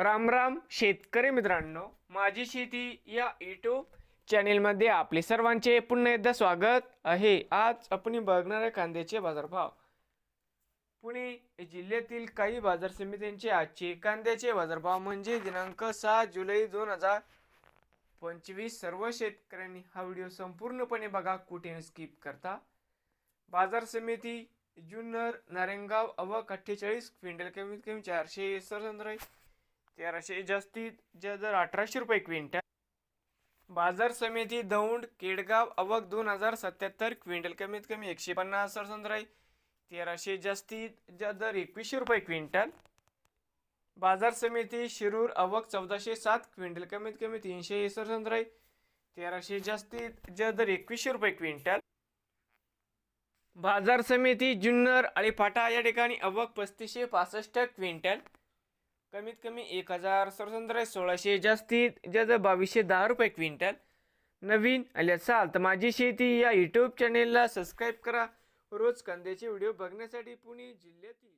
राम राम शेतकरी मित्रांनो माझी शेती या यूट्यूब चॅनेलमध्ये आपले सर्वांचे पुन्हा एकदा स्वागत आहे. आज आपण बघणार आहे कांद्याचे बाजारभाव. पुणे जिल्ह्यातील काही बाजार समित्यांचे आजचे कांद्याचे बाजारभाव म्हणजे दिनांक सहा जुलै दोन हजार पंचवीस. सर्व शेतकऱ्यांनी हा व्हिडिओ संपूर्णपणे बघा कुठे स्किप करता. बाजार समिती जुन्नर नारेंगाव अवक अठ्ठेचाळीस क्विंटल कमीत कमी चारशे सरसंद्राई तेराशे जास्तीत जास्त दर अठराशे रुपये क्विंटल. बाजार समिती दौंड केडगाव अवक दोन हजार सत्याहत्तर क्विंटल कमीत कमी एकशे पन्नास संत्राई तेराशे जास्तीत जास्त दर एकवीसशे रुपये क्विंटल. बाजार समिती शिरूर अवक चौदाशे सात क्विंटल कमीत कमी तीनशे सरसंद्राई तेराशे जास्तीत जास्त दर एकवीसशे रुपये क्विंटल. बाजार समिती जुन्नर आळीफाटा या ठिकाणी अवक पस्तीसशे पासष्ट क्विंटल. कमीत कमी एक हजार सरसंद्र सोळाशे जास्तीत जास्त बावीसशे दहा रुपये क्विंटल. नवीन आले असाल तर माझी शेती या यूट्यूब चॅनेलला सबस्क्राईब करा. रोज कांद्याचे व्हिडिओ बघण्यासाठी पुणे जिल्ह्यातील